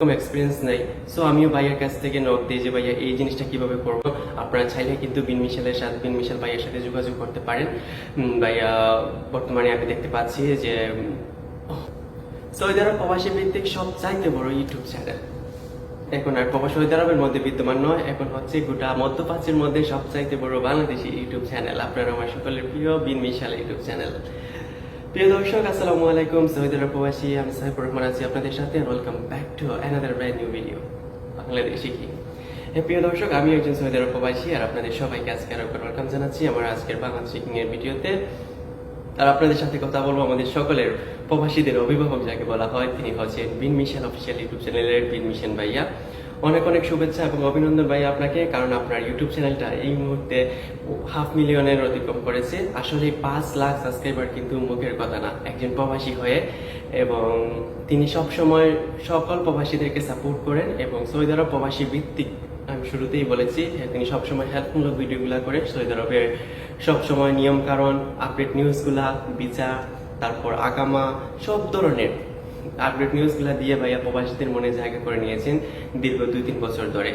কোনো এক্সপিরিয়েন্স নাই। সো আমিও ভাইয়ের কাছ থেকে নোট দিই যে, ভাইয়া, এই জিনিসটা কীভাবে করব? আপনারা চাইলে কিন্তু বিন মিশেলের সাথে, বিন মিশেল ভাইয়ের সাথে যোগাযোগ করতে পারেন। ভাইয়া, বর্তমানে আমি দেখতে পাচ্ছি যে সৌদি আরব প্রবাসী ভিত্তিক সব চাইতে বড় ইউটিউব চ্যানেল এখন আর প্রবাস সৌদি আরবের মধ্যে বিদ্যমান নয়, এখন হচ্ছে গোটা মধ্যপ্রাচ্যের মধ্যে সবচাইতে বড় বাংলাদেশি ইউটিউব চ্যানেল আপনারা আমার সকলের প্রিয় বিন মিশাল ইউটিউব চ্যানেল প্রিয় দর্শক, আসসালামু আলাইকুম। সৌদি আরব আমি সাহেবুর রহমান আছি আপনাদের সাথে। Welcome back to another brand new video Bangladeshi কি? হ্যাঁ প্রিয় দর্শক, আমি একজন সৌদি আরব আর আপনাদের সবাইকে আজকে আরও ওয়েলকাম জানাচ্ছি আমার আজকের বাংলাদেশি কিং এর ভিডিওতে। আর আপনাদের সাথে কথা বলব আমাদের সকলের প্রবাসীদের অভিভাবক যাকে বলা হয়। তিনি হচ্ছেন বিন মিশন অফিসিয়াল ইউটিউব চ্যানেলের বিন মিশন ভাইয়া। অনেক অনেক শুভেচ্ছা এবং অভিনন্দন ভাই আপনাকে, কারণ আপনার ইউটিউব চ্যানেলটা এই মুহূর্তে হাফ মিলিয়নের অতিক্রম করেছে। আসলে পাঁচ লাখ সাবস্ক্রাইবার কিন্তু মুখের কথা না, একজন প্রবাসী হয়ে এবং তিনি সব সময় সকল প্রবাসীদেরকে সাপোর্ট করেন এবং সৌদি আরব প্রবাসী ভিত্তিক, আমি শুরুতেই বলেছি, তিনি সবসময় হেল্পমূলক ভিডিওগুলো করে সৌদি আরবের সবসময় নিয়ম কারণ আপডেট নিউজগুলা বিচার, তারপর আগামা, সব ধরনের আপডেট নিউজগুলো দিয়ে ভাইয়া প্রবাসীদের মনে জায়গা করে নিয়েছেন দীর্ঘ দুই তিন বছর ধরে।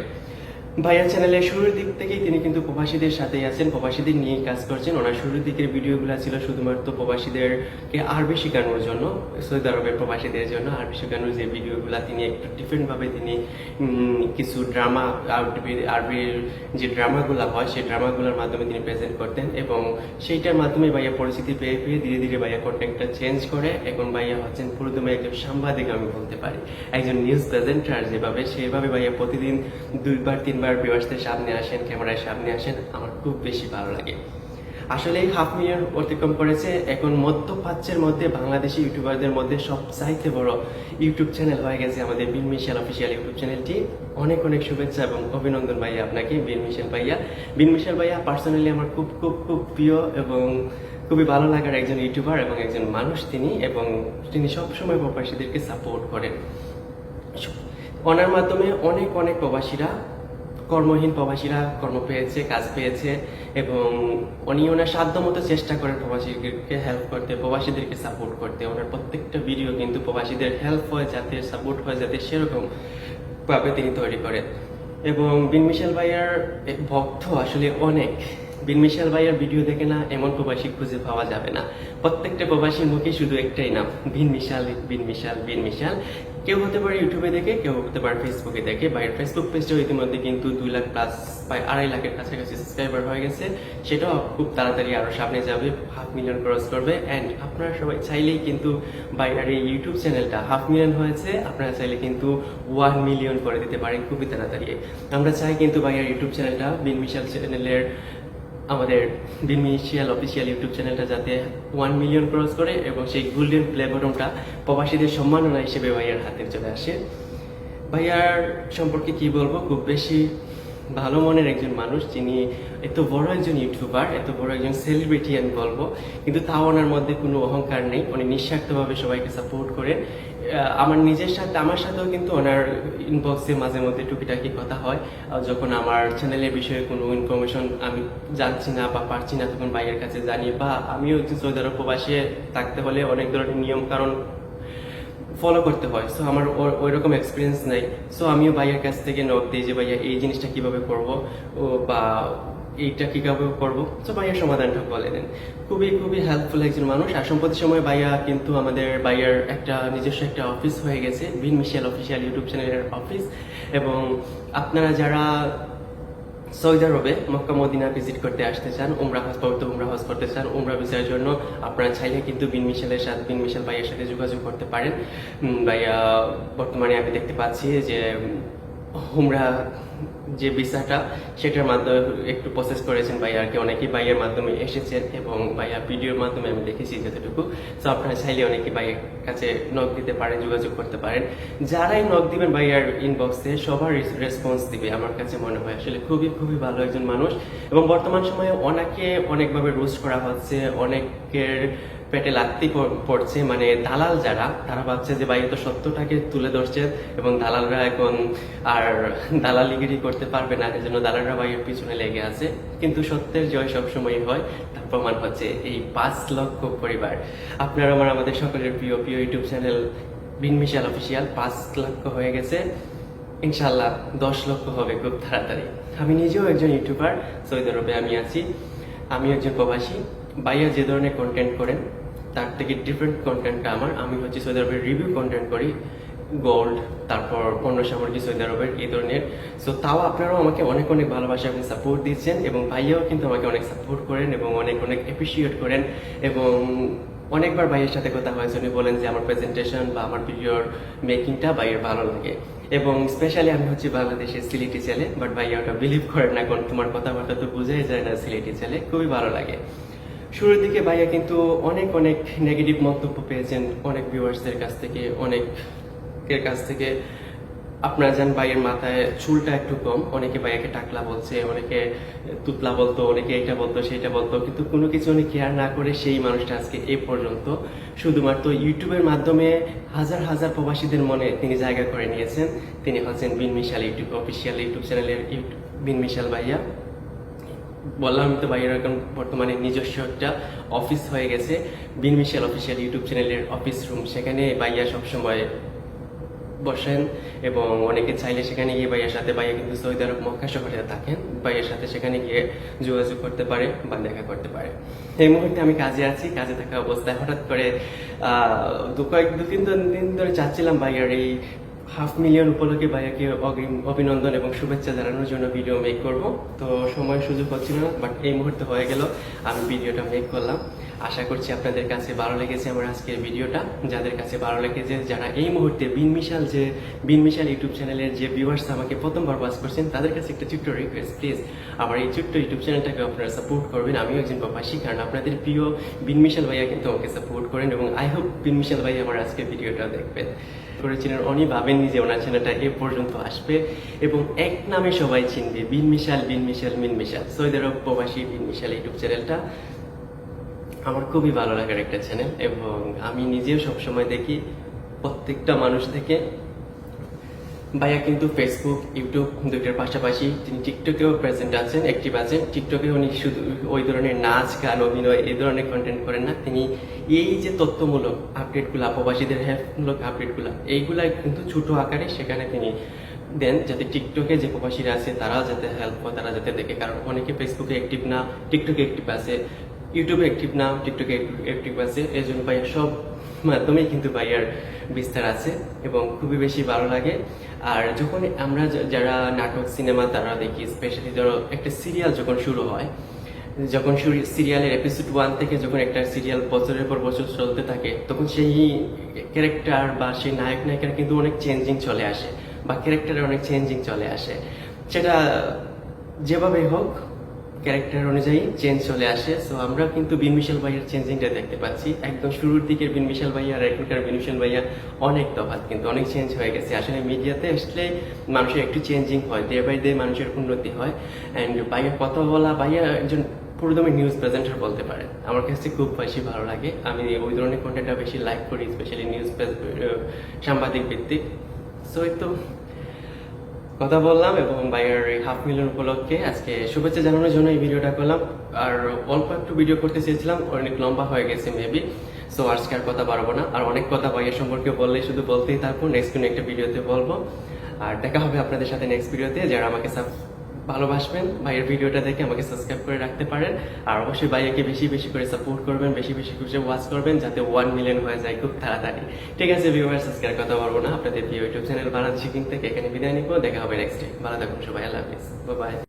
ভাইয়া চ্যানেলের শুরুর দিক থেকেই তিনি কিন্তু প্রবাসীদের সাথেই আছেন। প্রবাসীদের নিয়ে কাজ করছেন। ওনার শুরুর দিকের ভিডিওগুলো ছিল শুধুমাত্র প্রবাসীদেরকে আরবি শেখানোর জন্য, সৌদি আরবের প্রবাসীদের জন্য। আরবি শেখানোর যে ভিডিওগুলো, তিনি একটু ডিফারেন্টভাবে তিনি কিছু ড্রামা আরবি- আরবির যে ড্রামাগুলো হয়, সেই ড্রামাগুলোর মাধ্যমে তিনি প্রেজেন্ট করতেন এবং সেইটার মাধ্যমে ভাইয়া পরিস্থিতি পেয়ে পেয়ে ধীরে ধীরে ভাইয়া কন্টেন্টটা চেঞ্জ করে। এখন ভাইয়া হচ্ছেন পুরোদমে একজন সাংবাদিক, আমি বলতে পারি। একজন নিউজ প্রেজেন্টার যেভাবে, সেভাবে ভাইয়া প্রতিদিন দুইবার, তিনবার বিবাসদের সামনে আসেন, ক্যামেরার সামনে আসেন, আমার খুব বেশি ভালো লাগে। আসলে এই হাফ মিলিয়ন অতিক্রম করেছে এখন মধ্যপ্রাচ্যের মধ্যে, বাংলাদেশি ইউটিউবারদের মধ্যে সবচাইতে বড় ইউটিউব চ্যানেল হয়ে গেছে আমাদের বিন মিশেল অফিসিয়াল ইউটিউব চ্যানেলটি অনেক অনেক শুভেচ্ছা এবং অভিনন্দন ভাইয়া আপনাকে বিন মিশেল ভাইয়া। বিন মিশেল ভাইয়া পার্সোনালি আমার খুব খুব খুব প্রিয় এবং খুবই ভালো লাগার একজন ইউটিউবার এবং একজন মানুষ তিনি এবং তিনি সবসময় প্রবাসীদেরকে সাপোর্ট করেন। ওনার মাধ্যমে অনেক অনেক প্রবাসীরা কর্মহীন প্রবাসীরা কর্ম পেয়েছে, কাজ পেয়েছে এবং উনি ওনার সাধ্য মতো চেষ্টা করেন প্রবাসীদেরকে হেল্প করতে, প্রবাসীদেরকে সাপোর্ট করতে। ওনার প্রত্যেকটা ভিডিও কিন্তু প্রবাসীদের হেল্প হয়, যাতে সাপোর্ট হয়, যাতে সেরকম ভাবে তিনি তৈরি করেন এবং বিন মিশেল ভাইয়ার ভক্ত আসলে অনেক। বিন মিশেল ভাইয়ার ভিডিও দেখে না এমন প্রবাসী খুঁজে পাওয়া যাবে না। প্রত্যেকটা প্রবাসীর মুখে শুধু একটাই নাম, বিন মিশাল বিন মিশাল বিন মিশাল। কেউ হতে পারে ইউটিউবে দেখে, কেউ হতে পারে ফেসবুকে দেখে। বাইরের ফেসবুক পেজটাও ইতিমধ্যে কিন্তু দুই লাখ প্লাস প্রায় আড়াই লাখের কাছাকাছি সাবস্ক্রাইবার হয়ে গেছে। সেটাও খুব তাড়াতাড়ি আরও সামনে যাবে হাফ মিলিয়ন ক্রস করবে। অ্যান্ড আপনারা সবাই চাইলেই কিন্তু বাইরের এই ইউটিউব চ্যানেলটা হাফ মিলিয়ন হয়েছে। আপনারা চাইলে কিন্তু ওয়ান মিলিয়ন করে দিতে পারেন খুবই তাড়াতাড়ি। আমরা চাই কিন্তু বাইরের ইউটিউব চ্যানেলটা বিন মিশাল চ্যানেলের আমাদের বিমিশিয়াল অফিসিয়াল ইউটিউব চ্যানেলটা যাতে ওয়ান মিলিয়ন ক্রস করে এবং সেই গোল্ডেন প্লে বটনটা প্রবাসীদের সম্মাননা হিসেবে ভাইয়ার হাতে চলে আসে। ভাইয়ার সম্পর্কে কি বলব? খুব বেশি ভালো মনের একজন মানুষ যিনি এত বড় একজন ইউটিউবার এত বড় একজন সেলিব্রিটি আমি বলব। কিন্তু তাও ওনার মধ্যে কোনো অহংকার নেই। উনি নিঃস্বার্থভাবে সবাইকে সাপোর্ট করে আহ, আমার নিজের সাথে আমার সাথেও কিন্তু ওনার ইনবক্সে মাঝে মধ্যে টুকিটাকি কথা হয়। যখন আমার চ্যানেলের বিষয়ে কোনো ইনফরমেশন আমি জানছি না বা পারছি না তখন ভাইয়ের কাছে জানি বা আমিও সৌদি আরব প্রবাসী থাকতে হলে অনেক ধরনের নিয়ম কারণ ফলো করতে হয়। সো আমার ওই রকম এক্সপিরিয়েন্স নেই। সো আমিও ভাইয়ের কাছ থেকে নোট দিই যে, ভাইয়া, এই জিনিসটা কীভাবে করব? বা এইটা কীভাবে করব? তো ভাইয়ার সমাধানটা বলে দেন। খুবই খুবই হেল্পফুল একজন মানুষ। আর সম্প্রতি সময় ভাইয়া কিন্তু আমাদের ভাইয়ার একটা নিজস্ব একটা অফিস হয়ে গেছে বিন মিশেল অফিসিয়াল ইউটিউব চ্যানেলের অফিস এবং আপনারা যারা সৌদি আরবে মক্কা, মদিনা ভিজিট করতে আসতে চান, উমরা হজ পবিত্র উমরা হজ করতে চান, উমরা ভিসার জন্য আপনারা চাইলে কিন্তু বিন মিশেলের সাথে বিন মিশেল ভাইয়ের সাথে যোগাযোগ করতে পারেন। ভাইয়া, বর্তমানে আমি দেখতে পাচ্ছি যে উমরা যে ভিসাটা, সেটার মাধ্যমে একটু প্রসেস করেছেন ভাইয়া আর কি। অনেকেই ভাইয়ের মাধ্যমে এসেছেন এবং ভাইয়া ভিডিওর মাধ্যমে আমি দেখেছি যতটুকু। তো আপনারা চাইলে অনেকে ভাইয়ের কাছে নক দিতে পারেন, যোগাযোগ করতে পারেন। যারাই নক দিবেন ভাইয়ার ইনবক্সে সবার রেসপন্স দিবে আমার কাছে মনে হয়। আসলে খুবই খুবই ভালো একজন মানুষ। এবং বর্তমান সময়ে অনেকে অনেকভাবে রোস্ট করা হচ্ছে, অনেকের পেটে লাগতি পড়ছে মানে দালাল যারা, তারা ভাবছে যে ভাই তো সত্যটাকে তুলে ধরছে এবং দালালরা এখন আর দালালিগিরি করতে পারবে না, এজন্য দালালরা ভাইয়ের পিছনে লেগে আছে। কিন্তু সত্যের জয় সবসময় হয়। তার প্রমাণ হচ্ছে এই পাঁচ লক্ষ পরিবার। আপনার আমার, আমাদের সকলের প্রিয় প্রিয় ইউটিউব চ্যানেল বিন মিশাল অফিসিয়াল, পাঁচ লক্ষ হয়ে গেছে। ইনশাল্লাহ দশ লক্ষ হবে খুব তাড়াতাড়ি। আমি নিজেও একজন ইউটিউবার সৌদি আরবে আমি আছি। আমি একজন প্রবাসী। ভাইয়া যে ধরনের কন্টেন্ট করেন তার থেকে ডিফারেন্ট কন্টেন্টটা আমার। আমি হচ্ছে সৌদি আরবের রিভিউ কন্টেন্ট করি গোল্ড তারপর পণ্য সামগ্রী সৌদি আরবের এই ধরনের। সো তাও আপনারাও আমাকে অনেক অনেক ভালোবাসা এবং সাপোর্ট দিচ্ছেন এবং ভাইয়াও কিন্তু আমাকে অনেক সাপোর্ট করেন এবং অনেক অনেক অ্যাপ্রিসিয়েট করেন এবং অনেকবার ভাইয়ের সাথে কথা হয়েছে উনি বলেন যে, আমার প্রেজেন্টেশন বা আমার ভিডিওর মেকিংটা ভাইয়ের ভালো লাগে। এবং স্পেশালি আমি হচ্ছে বাংলাদেশের সিলেটি ছেলে বাট ভাইয়া ওটা বিলিভ করেন না, কারণ তোমার কথাবার্তা তো বুঝাই যায় না সিলেটি ছেলে, খুবই ভালো লাগে। শুরুর দিকে ভাইয়া কিন্তু অনেক অনেক নেগেটিভ মন্তব্য পেয়েছেন অনেক ভিউয়ার্সদের কাছ থেকে অনেক এর কাছ থেকে। আপনারা যান ভাইয়ের মাথায় চুলটা একটু কম। অনেকে ভাইয়াকে টাকলা বলছে, অনেকে তুতলা বলতো, অনেকে এটা বলতো, সেটা বলতো। কিন্তু কোনো কিছু উনি কেয়ার না করে সেই মানুষটা আজকে এই পর্যন্ত। শুধুমাত্র ইউটিউবের মাধ্যমে হাজার হাজার প্রবাসীদের মনে তিনি জায়গা করে নিয়েছেন। তিনি হচ্ছেন Bin Mishal YouTube official YouTube চ্যানেলের ইউটিউব বিন মিশাল ভাইয়া। বললাম তো ভাইয়ের এখন বর্তমানে নিজস্ব একটা অফিস হয়ে গেছে বিন মিশাল অফিসিয়াল ইউটিউব চ্যানেলের অফিস রুম সেখানে ভাইয়া সবসময় বসেন এবং অনেকে চাইলে সেখানে গিয়ে ভাইয়ের সাথে ভাইয়া কিন্তু সৌদি আরব মক্কা শহরে থাকেন ভাইয়ের সাথে সেখানে গিয়ে যোগাযোগ করতে পারে বা দেখা করতে পারে। এই মুহূর্তে আমি কাজে আছি কাজে থাকা অবস্থায়। হঠাৎ করে আহ, দু কয়েক দু তিন দিন ধরে চাচ্ছিলাম ভাইয়ার এই হাফ মিলিয়ন উপলক্ষে ভাইয়াকে অগ্রিম অভিনন্দন এবং শুভেচ্ছা জানানোর জন্য ভিডিও মেক করব। তো সময় সুযোগ হচ্ছিল না বাট এই মুহূর্তে হয়ে গেল, আমি ভিডিওটা মেক করলাম। আশা করছি আপনাদের কাছে ভালো লেগেছে আমার আজকের ভিডিওটা। যাদের কাছে ভালো লেগেছে, যারা এই মুহূর্তে বিন মিশাল যে, বিন মিশাল ইউটিউব চ্যানেলের যে ভিউয়ার্স আমাকে প্রথমবার ওয়াচ করছেন, তাদের কাছে একটা ছোট্ট রিকোয়েস্ট প্লিজ আমার এই ছোট্ট ইউটিউব চ্যানেলটাকে আপনারা সাপোর্ট করবেন। আমিও একজন প্রবাসী, কারণ আপনাদের প্রিয় বিন মিশাল ভাইয়া কিন্তু আমাকে সাপোর্ট করেন এবং আই হোপ বিন মিশাল ভাই আমার আজকের ভিডিওটা দেখবেন। করেছিলেন উনি ভাবেননি যে ওনার চ্যানেলটা এ পর্যন্ত আসবে এবং এক নামে সবাই চিনবে, বিন মিশাল বিন মিশাল, মিন মিশাল। সৌদি আরব প্রবাসী বিন মিশাল ইউটিউব চ্যানেলটা। আমার খুবই ভালো লাগার একটা চ্যানেল এবং আমি নিজেও সবসময় দেখি প্রত্যেকটা মানুষ থেকে। ভাইয়া কিন্তু ফেসবুক ইউটিউব দুইটার পাশাপাশি তিনি টিকটকেও প্রেজেন্ট আছেন অ্যাক্টিভ আছেন। টিকটকে উনি শুধু ওই ধরনের নাচ, গান, অভিনয় এই ধরনের কন্টেন্ট করেন না। তিনি এই যে তথ্যমূলক আপডেটগুলো প্রবাসীদের হেল্পমূলক আপডেটগুলো এইগুলা কিন্তু ছোট আকারে সেখানে তিনি দেন যাতে টিকটকে যে প্রবাসীরা আছে তারাও যাতে হেল্প হয় তারা যাতে দেখে। কারণ অনেকে ফেসবুকে অ্যাক্টিভ না টিকটকে অ্যাক্টিভ আছে। ইউটিউবে অ্যাক্টিভ না টিকটকে অ্যাক্টিভ আছে এই জন্য ভাইয়া সব মাধ্যমেই কিন্তু ভাইয়ার বিস্তার আছে এবং খুবই বেশি ভালো লাগে। আর যখন আমরা যারা নাটক, সিনেমা তারা দেখি স্পেশালি ধরো একটা সিরিয়াল যখন শুরু হয়, যখন সিরিয়ালের এপিসোড ওয়ান থেকে যখন একটা সিরিয়াল বছরের পর বছর চলতে থাকে, তখন সেই ক্যারেক্টার বা সেই নায়ক, নায়িকার কিন্তু অনেক চেঞ্জিং চলে আসে বা ক্যারেক্টারের অনেক চেঞ্জিং চলে আসে। সেটা যেভাবে হোক ক্যারেক্টার অনুযায়ী চেঞ্জ চলে আসে। সো আমরা কিন্তু বিন মিশেল ভাইয়ার চেঞ্জিংটা দেখতে পাচ্ছি। একদম শুরুর দিকের বিন মিশেল ভাইয়া, আর এখনকার বিন মিশেল ভাইয়া অনেক তফাৎ, কিন্তু অনেক চেঞ্জ হয়ে গেছে। আসলে মিডিয়াতে আসলে মানুষের একটু চেঞ্জিং হয় ডে বাই ডে মানুষের উন্নতি হয়। অ্যান্ড ভাইয়ার কথা বলা, ভাইয়া একজন পুরোদমে নিউজ প্রেজেন্টার বলতে পারেন। আমার কাছে খুব বেশি ভালো লাগে। আমি ওই ধরনের কন্টেন্টটা বেশি লাইক করি স্পেশালি নিউজ সাংবাদিক ভিত্তিক। সো এই তো কথা বললাম এবং ভাইয়ের হাফ মিলিয়ন উপলক্ষে আজকে শুভেচ্ছা জানানোর জন্য এই ভিডিওটা করলাম। আর অল্প একটু ভিডিও করতে চেয়েছিলাম, অনেক লম্বা হয়ে গেছে মেবি সো আজকে আর কথা বাড়বো না। আর অনেক কথা বাইয়ের সম্পর্কে বললেই শুধু বলতেই থাকব নেক্সট কোনো একটা ভিডিওতে বলব। আর দেখা হবে আপনাদের সাথে নেক্সট ভিডিওতে যারা আমাকে সাব ভালোবাসবেন, ভাইয়ের ভিডিওটা দেখে আমাকে সাবস্ক্রাইব করে রাখতে পারেন। আর অবশ্যই ভাইয়াকে বেশি বেশি করে সাপোর্ট করবেন, বেশি বেশি খুশি ওয়াচ করবেন, যাতে ওয়ান মিলিয়ন হয়ে যায় খুব তাড়াতাড়ি। ঠিক আছে ভিউয়ার সাবস্ক্রাইব কথা বলব না। আপনাদের ইউটিউব চ্যানেল বানাচ্ছি কিন্তু থেকে এখানে বিদায় নিবো। দেখা হবে নেক্সট ডে ভালো থাকুন সবাই, আল্লাহ হাফিজ। বাই